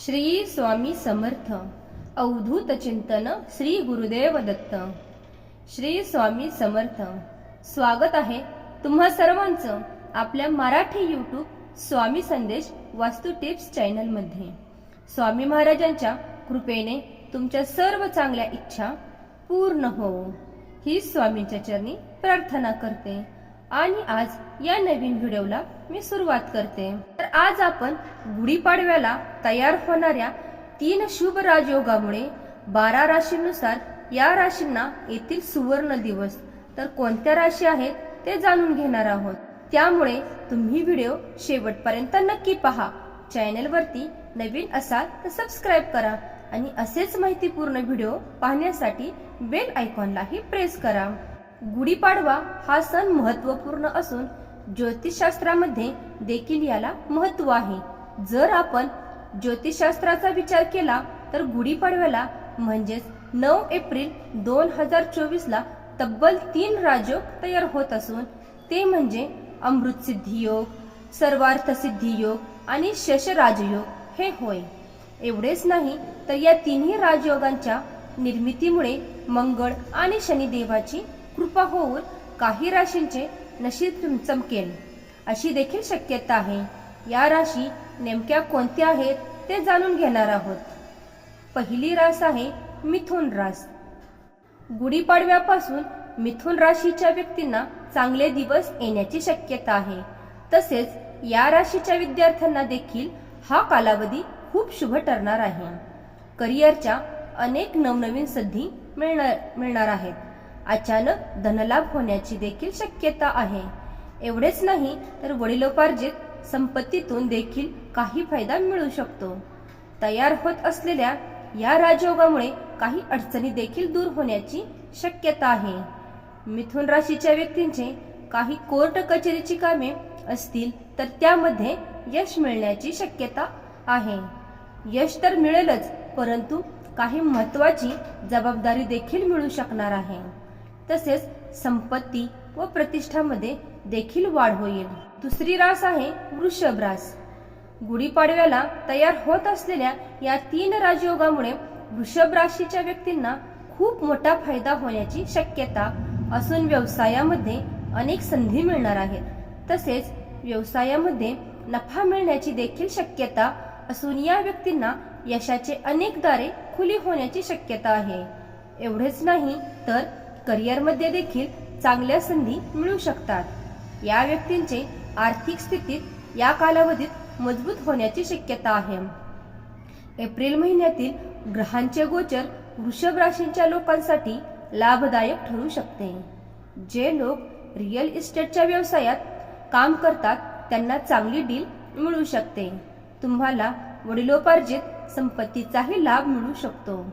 श्री स्वामी समर्थ अवधूत चिंतन श्री गुरुदेव दत्त. श्री स्वामी समर्थ स्वागत आहे तुम्हा सर्वांचं आपल्या मराठी यूट्यूब स्वामी संदेश वास्तू टिप्स चॅनलमध्ये स्वामी महाराजांच्या कृपेने तुमच्या सर्व चांगल्या इच्छा पूर्ण हो. ही स्वामींच्या चरणी प्रार्थना करते. आणि आज या नवीन व्हिडिओला मी सुरुवात करते. आज आपण गुढीपाडव्याला तयार होणाऱ्या तीन शुभ राजयोगामुळे बारा राशींनुसार या राशींना येथील सुवर्ण दिवस. तर कोणत्या राशी आहेत ते जाणून घेणार आहोत. त्यामुळे तुम्ही व्हिडिओ शेवटपर्यंत नक्की पहा. चॅनलवरती नवीन असाल तर सबस्क्राईब करा आणि असेच माहितीपूर्ण व्हिडिओ पाहण्यासाठी बेल आयकॉनलाही प्रेस करा. गुढीपाडवा हा सण महत्त्वपूर्ण असून ज्योतिषशास्त्रामध्ये देखील याला महत्त्व आहे. जर आपण ज्योतिषशास्त्राचा विचार केला तर गुढीपाडव्याला म्हणजेच नऊ एप्रिल दोन हजार चोवीसला तब्बल तीन राजयोग तयार होत असून ते म्हणजे अमृतसिद्धी योग सर्वार्थसिद्धी योग आणि शश राजयोग हे होय. एवढेच नाही तर या तिन्ही राजयोगांच्या निर्मितीमुळे मंगळ आणि शनिदेवाची कृपा होऊन काही राशींचे नशीब चमकेल अशी देखील शक्यता आहे. या राशी नेमक्या कोणत्या आहेत ते जाणून घेणार आहोत. पहिली रास आहे मिथुन रास. गुढीपाडव्यापासून मिथुन राशीच्या व्यक्तींना चांगले दिवस येण्याची शक्यता आहे. तसेच या राशीच्या विद्यार्थ्यांना देखील हा कालावधी खूप शुभ ठरणार आहे. करिअरच्या अनेक नवनवीन संधी मिळणार मिळणार आहेत. अचानक धनलाभ होण्याची देखील शक्यता आहे. एवढेच नाही तर वडिलोपार्जित संपत्तीतून देखील काही फायदा मिळू शकतो. तयार होत असलेल्या या राजयोगामुळे काही अडचणी देखील दूर होण्याची शक्यता आहे. मिथुन राशीच्या व्यक्तींचे काही कोर्ट कचेरीची कामे असतील तर त्यामध्ये यश मिळण्याची शक्यता आहे. यश तर मिळेलच परंतु काही महत्वाची जबाबदारी देखील मिळू शकणार आहे. तसेच संपत्ती व प्रतिष्ठामध्ये देखील वाढ होईल. दुसरी रास आहे वृषभ रास. गुढीपाडव्याला तयार होत असलेल्या या तीन राजयोगामुळे वृषभ राशीच्या व्यक्तींना खूप मोठा फायदा होण्याची शक्यता असून व्यवसायामध्ये अनेक संधी मिळणार आहेत. तसेच व्यवसायामध्ये नफा मिळण्याची देखील शक्यता असून या व्यक्तींना यशाचे अनेक दारे खुली होण्याची शक्यता आहे. एवढेच नाही तर करिअरमध्ये देखील चांगल्या संधी मिळू शकतात. या व्यक्तींचे आर्थिक स्थितीत या कालावधीत मजबूत होण्याची शक्यता आहे. एप्रिल महिन्यातील ग्रहांचे गोचर वृषभ राशींच्या लोकांसाठी लाभदायक ठरू शकते. जे लोक रिअल इस्टेटच्या व्यवसायात काम करतात त्यांना चांगली डील मिळू शकते. तुम्हाला वडिलोपार्जित संपत्तीचाही लाभ मिळू शकतो.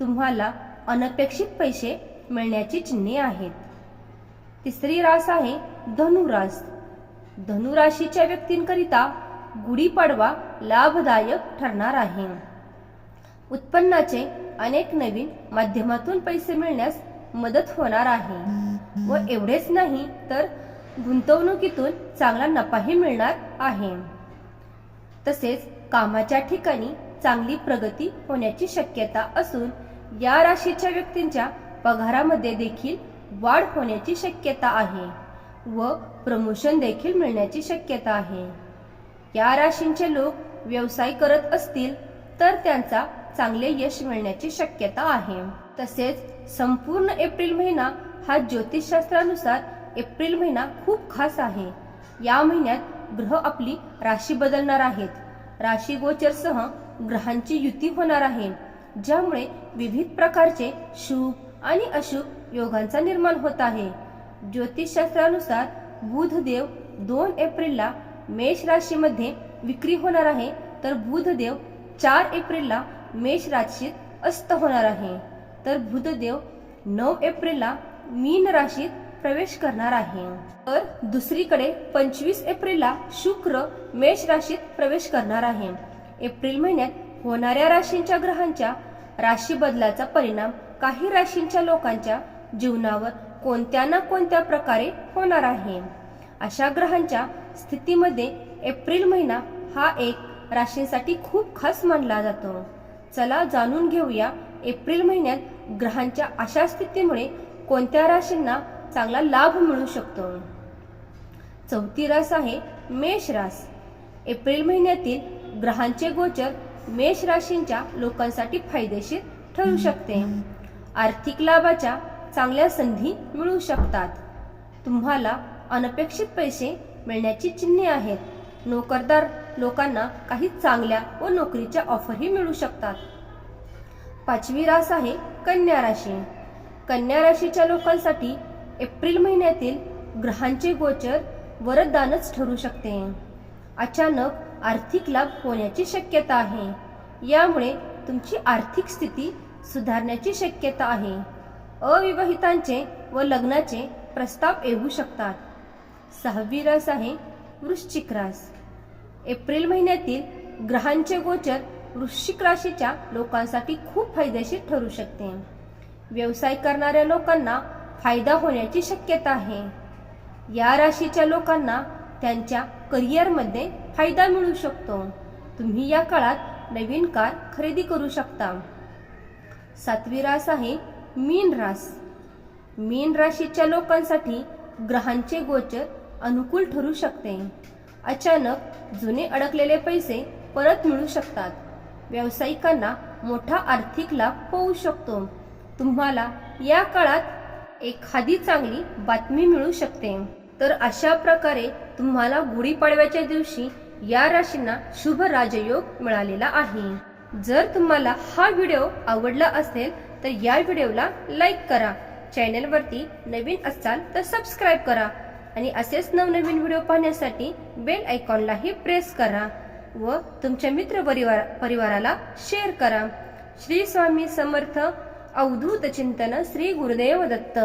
तुम्हाला अनपेक्षित पैसे मिळण्याची चिन्हे आहेत. तिसरी रास आहे धनुरास. धनुराशीच्या व्यक्तींकरिता गुढीपाडवा लाभदायक ठरणार आहे. उत्पन्नाचे अनेक नवीन माध्यमातून पैसे मिळण्यास मदत होणार आहे. व एवढेच नाही तर गुंतवणुकीतून चांगला नफाही मिळणार आहे. तसेच कामाच्या ठिकाणी चांगली प्रगती होण्याची शक्यता असून या राशीच्या व्यक्तींच्या पगारामध्ये देखील वाढ होण्याची शक्यता आहे व प्रमोशन देखील मिळण्याची शक्यता आहे. या राशींचे लोक व्यवसाय करत असतील तर त्यांचा चांगले यश मिळण्याची शक्यता आहे. तसेच संपूर्ण एप्रिल महिना हा ज्योतिषशास्त्रानुसार एप्रिल महिना खूप खास आहे. या महिन्यात ग्रह आपली राशी बदलणार आहेत. राशी गोचरसह ग्रहांची युती होणार आहे ज्यामुळे विविध प्रकारचे शुभ आणि अशुभ योगांचा निर्माण होत आहे. ज्योतिषशास्त्रानुसार बुधदेव दोन एप्रिलला मेष राशीमध्ये विक्री होणार आहे तर बुधदेव चार एप्रिलला मेष राशीत अस्त होणार आहे. तर बुधदेव नऊ एप्रिलला मीन राशीत प्रवेश करणार आहे. तर दुसरीकडे पंचवीस एप्रिलला शुक्र मेष राशीत प्रवेश करणार आहे. एप्रिल महिन्यात होणाऱ्या राशींच्या ग्रहांच्या राशी बदलाचा परिणाम काही राशींच्या लोकांच्या जीवनावर कोणत्या ना कोणत्या प्रकारे होणार आहे. अशा ग्रहांच्या स्थितीमध्ये एप्रिल महिना हा एक राशींसाठी खूप खास मानला जातो. चला जाणून घेऊया एप्रिल महिन्यात ग्रहांच्या अशा स्थितीमुळे कोणत्या राशींना चांगला लाभ मिळू शकतो. चौथी रास आहे मेष रास. एप्रिल महिन्यातील ग्रहांचे गोचर मेष राशींच्या लोकांसाठी फायदेशीर ठरू शकते. आर्थिक लाभाच्या चांगल्या संधी मिळू शकतात. तुम्हाला अनपेक्षित पैसे मिळण्याची चिन्हे आहेत. नोकरदार लोकांना काही चांगल्या व नोकरीच्या ऑफरही मिळू शकतात. पाचवी रास आहे कन्या राशी. कन्या राशीच्या लोकांसाठी एप्रिल महिन्यातील ग्रहांचे गोचर वरदानच ठरू शकते. अचानक आर्थिक लाभ होण्याची शक्यता आहे. यामुळे तुमची आर्थिक स्थिती सुधारण्याची शक्यता आहे. अविवाहितांचे व लग्नाचे प्रस्ताव येऊ शकतात. सहावी रास आहे वृश्चिक रास. एप्रिल महिन्यातील ग्रहांचे गोचर वृश्चिक राशीच्या लोकांसाठी खूप फायदेशीर ठरू शकते. व्यवसाय करणाऱ्या लोकांना फायदा होण्याची शक्यता आहे. या राशीच्या लोकांना त्यांच्या करिअरमध्ये फायदा मिळू शकतो. तुम्ही या काळात नवीन कार खरेदी करू शकता. सातवी रास आहे मीन रास. मीन राशीच्या लोकांसाठी ग्रहांचे गोचर अनुकूल ठरू शकते. अचानक जुने अडकलेले पैसे परत मिळू शकतात. व्यावसायिकांना मोठा आर्थिक लाभ होऊ शकतो. तुम्हाला या काळात एखादी चांगली बातमी मिळू शकते. तर अशा प्रकारे तुम्हाला गुढीपाडव्याच्या दिवशी या राशींना शुभ राजयोग मिळालेला आहे. जर तुम्हाला हा व्हिडिओ आवडला असेल तर या व्हिडिओला लाईक करा. चॅनलवरती नवीन असाल तर सबस्क्राईब करा. आणि असेच नवनवीन व्हिडिओ पाहण्यासाठी बेल आयकॉनलाही प्रेस करा व तुमच्या मित्र परिवार परिवाराला शेअर करा. श्री स्वामी समर्थ अवधूत चिंतन श्री गुरुदेव दत्त.